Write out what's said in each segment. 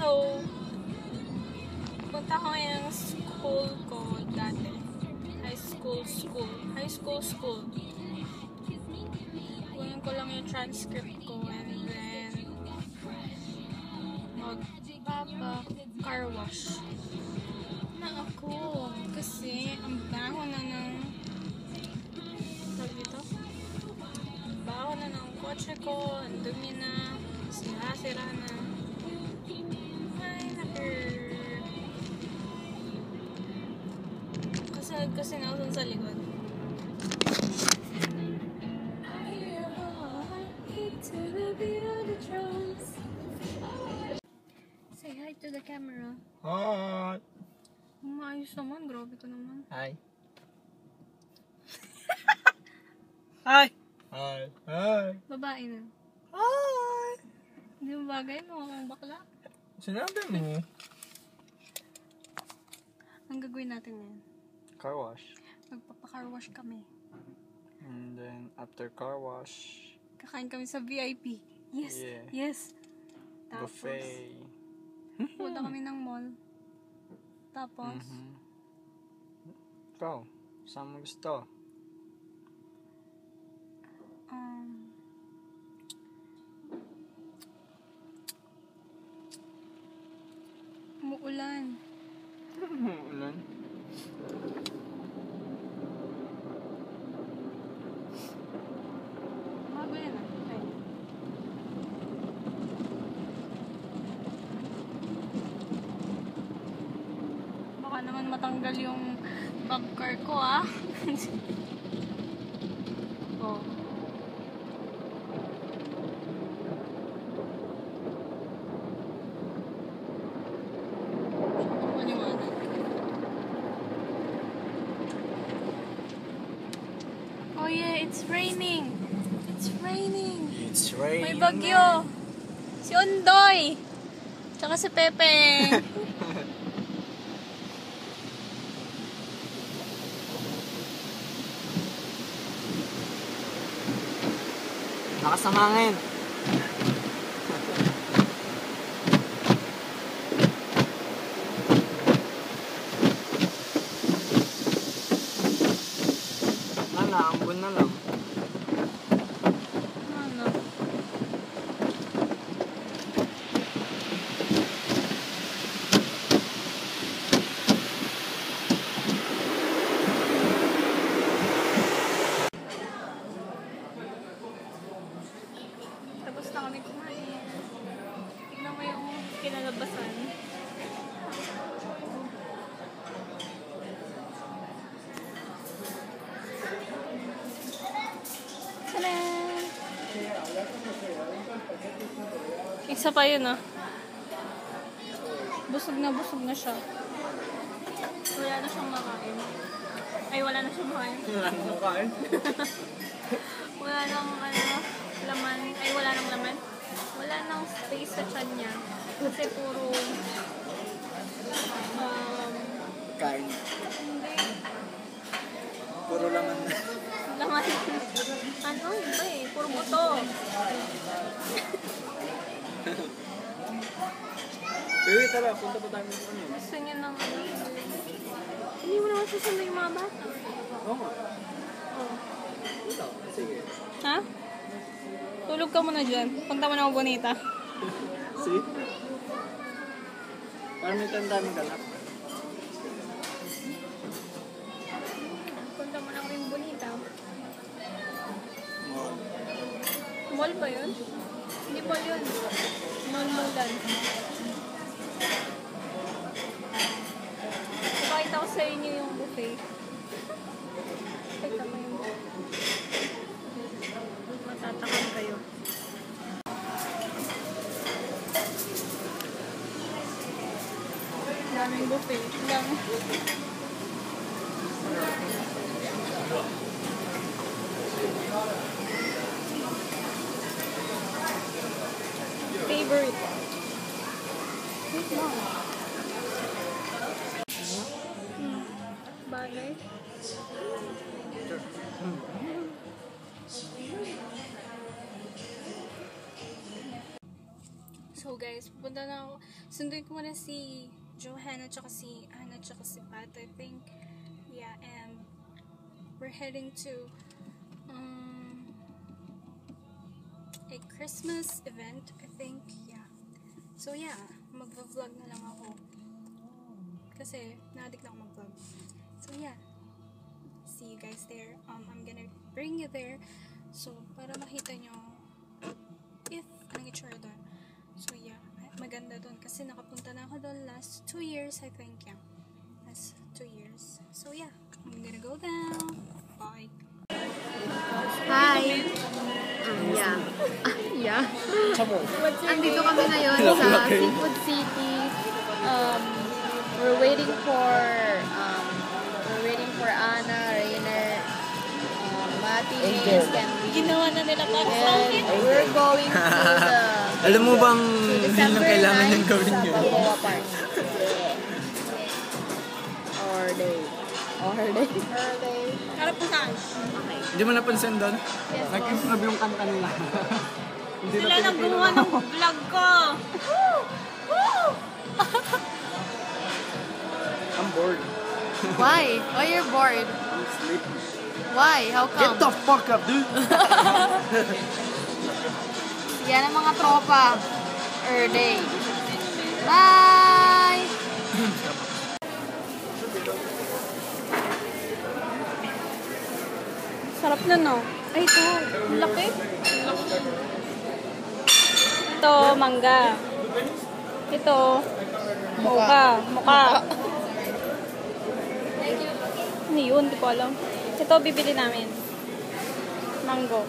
Hello! Punta ko ngayon ng school ko dati. High school school. High school school. Kunin ko lang yung transcript ko and then magpapa car wash na ako. Kasi ang baho na ng tawag dito? Baho na ng kotse ko. Ang dumi na. Sira-sira na. Kasagad kasi na ako sa likod. Say hi to the camera. Hi. Umayos naman, grabe ka naman. Hi. Hi. Hi. Hi. Babae na. Hi. Hindi mo bagay mo, ang bakla. Sinabi mo. Ang gagawin natin ngayon, Car wash. magpapacar wash kami. And then after car wash, Kakain kami sa VIP. Yes, Yeah. yes. Tapos, buffet. punta kami ng mall. Tapos, Mhm. Ikaw, saan mo gusto? um, umuulan. Ulan. Bago yan ah. Okay. Baka naman matanggal yung bag car ko ah. oh. Oh yeah, it's raining. It's raining. It's May raining. bagyo. Si Ondoy. Tsaka si Pepe. Lakas ng hangin. Ano, ambon na lang. ano? Tapos na kami kumain. Tignan mo yung kinalabasan. Tada! Isa pa yun ah. Busog na busog na siya. Wala na siyang makain. Ay, wala na siyang makain. Wala nang kain. Wala nang ano, laman. Ay, wala nang laman. Wala nang space sa tiyan niya. Kasi puro um, Kain. hindi. Puro laman na. Laman. ano? Iba eh. Puro buto. Uy, tara, punta pa tayo ng ano. Gusto niya ng ano. Hindi mo naman susunod yung mga bata. Oo nga. Ito, sige. Ha? Tulog ka muna dyan. Punta mo na ako bonita. See? Parang may tandaan ka na. Mall ba yun? Hindi mall yun. Mall-mallan. Pakita ko sa inyo yung buffet. Pakita mo yung Matatakam kayo. Daming buffet. Lang. Favorite. Wait lang. Hmm. Bagay. So guys, pupunta na ako. Sunduin ko muna si Johanna, tsaka si Anna, tsaka si Pat, I think. Yeah, and we're heading to um, a Christmas event, I think. Yeah. So yeah, mag-vlog na lang ako. Kasi, na-addict na ako mag-vlog. So yeah, see you guys there. Um, I'm gonna bring you there. So, para makita nyo if anong itsura doon. So yeah, maganda doon kasi nakapunta na ako doon last two years, I think. Yeah, last two years. So yeah, I'm gonna go down. Bye. Hi! Yeah. yeah. Andito kami ngayon sa Seafood City. Um, we're waiting for um, we're waiting for Anna, Rainer, um, Mati, and Ginawa na nila para sa And akin. we're going to the Alam mo bang na December kailangan 9 niyang gawin sa yun? Park. Or day. Or day. Saan? Okay. Hindi mo napansin doon? Yes. Nag-improve yung kanta nila. Hindi Sila nang gumawa ng vlog ko. I'm bored. Why? Why you're bored? I'm sleepy. Why? How come? Get the fuck up, dude! Yan ang mga tropa. Er day. Bye! Sarap na no. Ay, ito. Laki. Ito, mangga. Ito, muka. Muka. Ano yun? Hindi ko alam. Ito, bibili namin. Mango.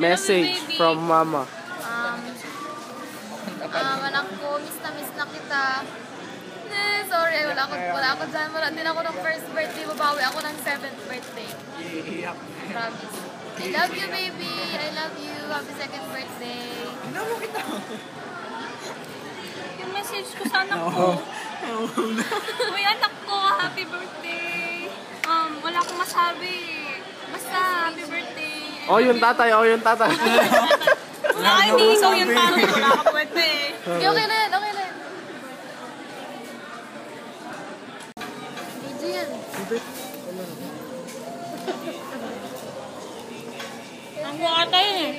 Message baby. from mama. Um, um, anak ko, miss na miss na kita. Eh, sorry, wala ako, wala ako dyan. Wala din ako ng first birthday. Babawi ako ng seventh birthday. Promise. I love you, baby. I love you. Happy second birthday. Ginawa kita. Yung message ko sa anak ko. Uy, anak ko, happy birthday. Um, wala akong masabi. Basta, happy birthday. Oh, yung tatay. Oh, yung tatay. Wala, hindi ikaw yung tatay. Wala ka pwede. Okay, okay na yan. Okay na yan. Yan. Ang buka tayo eh.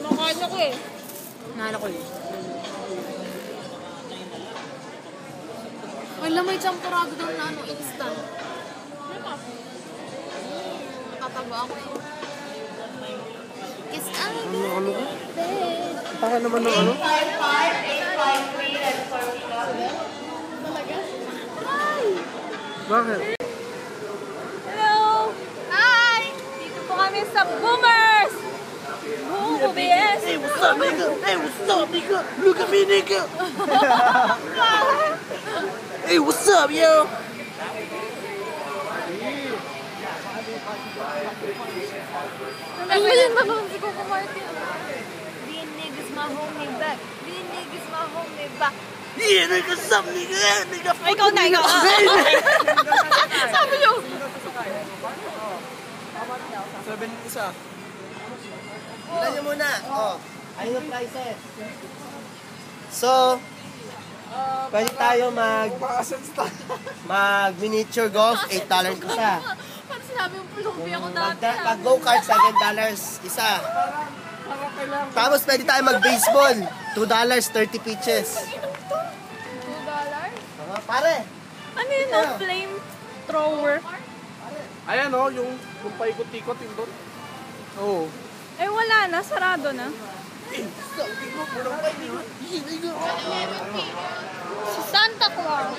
Makain ako eh. Nala ko yun. Wala may champurado daw na ano, instant. Ako eh. Kiss ang Ano, ano ka? Para naman ng ano? Bakit? Hello! Hi! Dito po kami sa Boomers! Boom, OBS! Hey, what's up, nigga? Hey, what's up, nigga? Look at me, nigga. hey, what's up, yo? Ano yun ba si Coco Martin? These niggas my homie back. These niggas my homie back. Yeah, nigga, up, nigga? Yeah, nigga, Ay, ikaw na, ikaw. Sabi niyo. Seven isa. Tignan nyo muna. Oh, ayun yung prices. So, pwede tayo mag mag miniature golf, $8 ko isa. Sinabi yung pulubi ako Pag, dati. ah. pag go-kart, $7 isa. Tapos pwede tayo mag baseball, $2, 30 pitches. $2? Mga Pare! Ano yun, no? Flame thrower. Ayan o, yung, yung paikot-ikot yung doon. Oo. Eh, wala na. Sarado na. Si Santa Claus.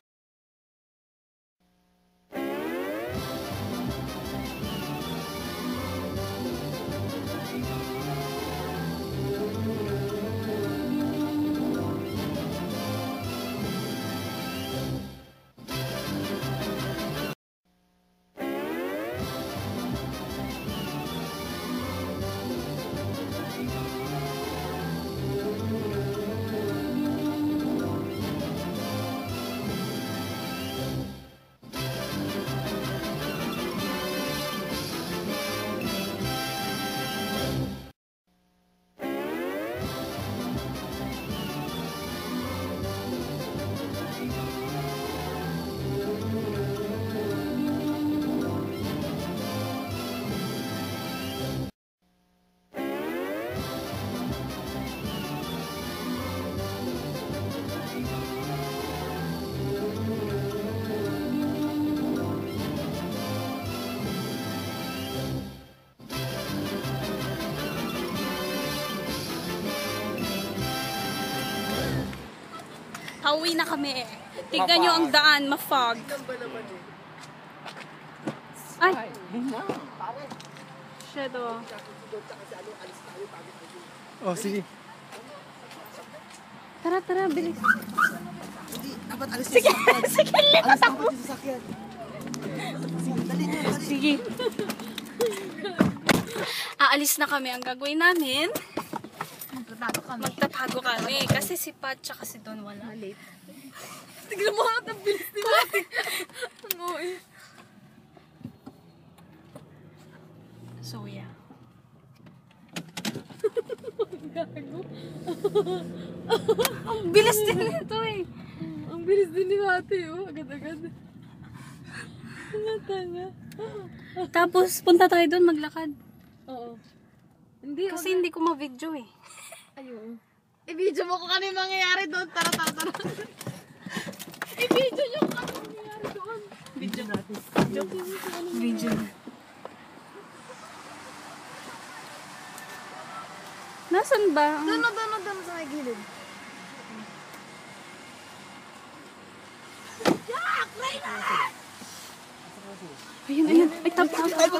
Pauwi na kami. Tignan nyo ang daan, ma-fog. Ay! Shit, oh. Oh, sige. Tara, tara, bilis. Hindi, dapat alis sige, yung sasakyan. Sige, Alis yung sasakyan. Sige, dali na, dali. Sige. Aalis na kami. Ang gagawin namin, Magtatago kami. magtatago kami. Kasi si Pat tsaka si Don wala. Late. Tignan mo ang bilis ni Mati. Ano eh. So, yeah. Ang bilis din nito eh. Ang bilis din ni Mati oh. Agad-agad. Tanga. Tapos, punta tayo doon maglakad. Oo. Hindi, Kasi hindi ko ma-video eh. Ayun. I-video mo ano yung mangyayari doon. Tara, tara, tara. I-video nyo ano yung mangyayari doon. Video natin. Video. Nasaan ba? Doon, doon, doon, doon sa may gilid. Ayun, ayun. Ay, tap, tap, tap.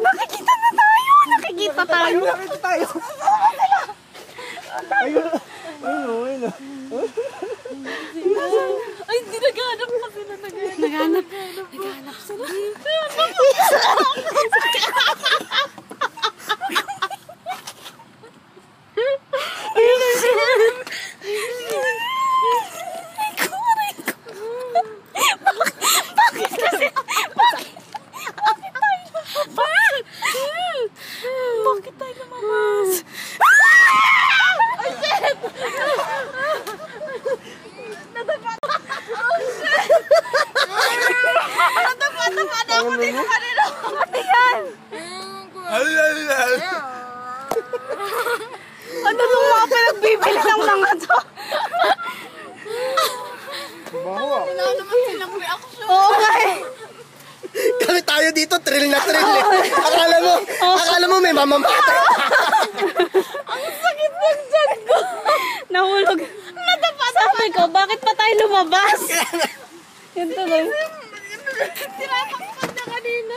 Nakikita na tayo! Nakikita tayo! Nakita tayo. Ayun. Ayun, ayun. Ay, hindi naghanap pa sila naghanap. Naghanap. Naghanap sila. Bakit kasi? Bakit? Bakit tayo lumabas? Bakit tayo lumabas? Ano nung mga pinagbibili ng mga to? Baho ah. Wala naman silang reaction. Oo nga eh. Kami tayo dito, thrill na thrill eh. Akala mo, akala mo may mamamatay. Sakit ng tiyan ko. Nahulog. Sabi ko, bakit pa tayo lumabas? Yun tuloy. Tinatakpan na kanina.